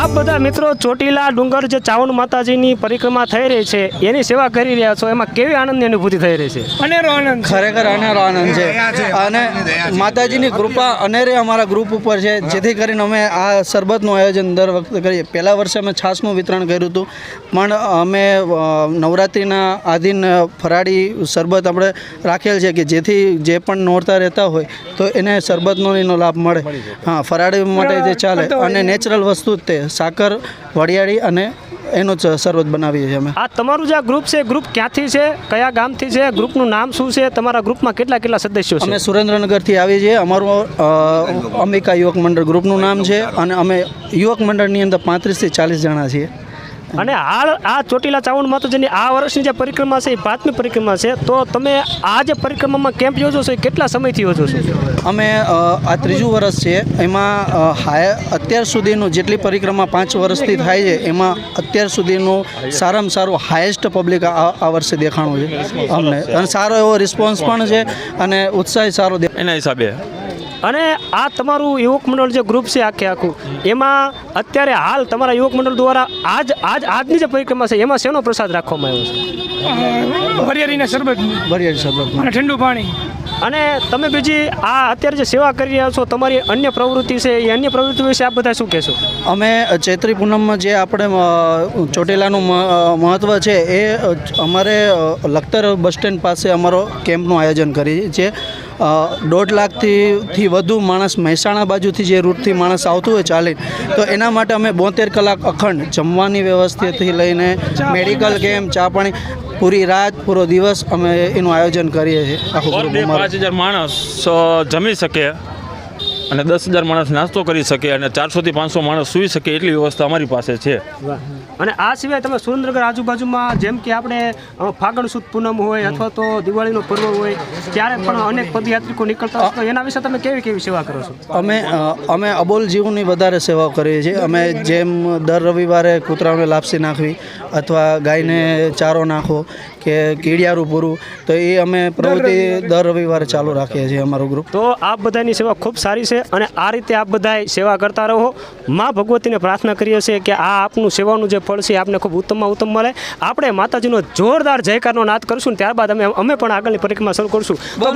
આપ બધા મિત્રો ચોટીલા ડુંગર જે ચાવણ માતાજીની પરિક્રમા થઈ રહી છે એની સેવા કરી રહ્યા છો એમાં કેવી આનંદની અનુભૂતિ થઈ રહી છે? અનેરો આનંદ ખરેખર અનેરો આનંદ છે. અને માતાજીની કૃપા અનેરે અમારા ગ્રુપ ઉપર છે જેથી કરીને અમે આ શરબતનું આયોજન દર વખતે કરીએ. પહેલા વર્ષે અમે છાસનું વિતરણ કર્યું હતું પણ અમે નવરાત્રિના આધીન ફરાળી શરબત આપણે રાખેલ છે કે જેથી જે પણ નોરતા રહેતા હોય તો એને શરબતનો એનો લાભ મળે. હા ફરાળી માટે જે ચાલે અને નેચરલ વસ્તુ જ તે. સાકર વડિયાળી અને એનો જ શરબત બનાવીએ છીએ અમે. આ તમારું જે આ ગ્રુપ છે ગ્રુપ ક્યાંથી છે કયા ગામથી છે ગ્રુપનું નામ શું છે તમારા ગ્રુપમાં કેટલા કેટલા સદસ્યો અમે છે સુરેન્દ્રનગરથી આવીએ છીએ. અમારું અંબિકા યુવક મંડળ ગ્રુપનું નામ છે અને અમે યુવક મંડળની અંદર પાંત્રીસથી ચાલીસ જણા છીએ. અને હાલ આ ચોટીલા ચાવણ માતાજીની આ વર્ષની જે પરિક્રમા છે એ પાંચમી પરિક્રમા છે તો તમે આ જે પરિક્રમામાં કેમ્પ યોજો છો એ કેટલા સમયથી યોજો છો? અમે આ ત્રીજું વર્ષ છે. એમાં હાય અત્યાર સુધીનું જેટલી પરિક્રમા પાંચ વર્ષથી થાય છે એમાં અત્યાર સુધીનું સારામાં સારું હાયેસ્ટ પબ્લિક આ આ વર્ષે દેખાણું છે અમને. અને સારો એવો રિસ્પોન્સ પણ છે અને ઉત્સાહ સારો એના હિસાબે. અને આ તમારું યુવક મંડળ જે ગ્રુપ છે આખે આખું એમાં અત્યારે હાલ તમારા યુવક મંડળ દ્વારા આજ આજ આજની જે પરિક્રમા છે એમાં શેનો પ્રસાદ રાખવામાં આવ્યો છે? વરિયાળીના શરબત. બરિયાળી શરબત. અને ઠંડુ પાણી. અને તમે બીજી આ અત્યારે જે સેવા કરી રહ્યા છો તમારી અન્ય પ્રવૃત્તિ છે એ અન્ય પ્રવૃત્તિ વિશે આપ બધા શું કહેશો? અમે ચૈત્રી પૂનમમાં જે આપણે ચોટીલાનું મહત્ત્વ છે એ અમારે લખતર બસ સ્ટેન્ડ પાસે અમારો કેમ્પનું આયોજન કરીએ છીએ દોઢ લાખથી વધુ માણસ મહેસાણા બાજુથી જે રૂટથી માણસ આવતું હોય ચાલે તો એના માટે અમે બોતેર કલાક અખંડ જમવાની વ્યવસ્થાથી લઈને મેડિકલ કેમ્પ ચા પાણી પૂરી રાત પૂરો દિવસ અમે એનું આયોજન કરીએ છીએ. પાંચ હજાર માણસ જમી શકે. અને દસ હજાર માણસ નાસ્તો કરી શકે અને ચારસોથી પાંચસો માણસ સૂઈ શકે એટલી વ્યવસ્થા અમારી પાસે છે. અને આ સિવાય તમે સુરેન્દ્રનગર આજુબાજુમાં જેમ કે આપણે ફાગણ સુદ પૂનમ હોય અથવા તો દિવાળીનો પર્વ હોય ત્યારે પણ અનેક પદયાત્રિકો નીકળતા હોય એના વિશે તમે કેવી કેવી સેવા કરો છો? અમે અમે અબોલ જીવની વધારે સેવા કરીએ છીએ. અમે જેમ દર રવિવારે કૂતરાઓને લાપસી નાખવી અથવા ગાયને ચારો નાખો કે કીડિયારું પૂરું તો એ અમે પ્રવૃત્તિ દર રવિવારે ચાલુ રાખીએ છીએ અમારું ગ્રુપ તો આ બધાની સેવા ખૂબ સારી છે. અને આ રીતે આપ બધાએ સેવા કરતા રહો. મા ભગવતીને પ્રાર્થના કરીએ છીએ કે આ આપનું સેવાનું જે ફળ છે આપને ખૂબ ઉત્તમમાં ઉત્તમ મળે. આપણે માતાજીનો જોરદાર જયકારનો નાદ કરશું ને ત્યારબાદ અમે અમે પણ આગળની પરિક્રમા શરૂ કરશું. તો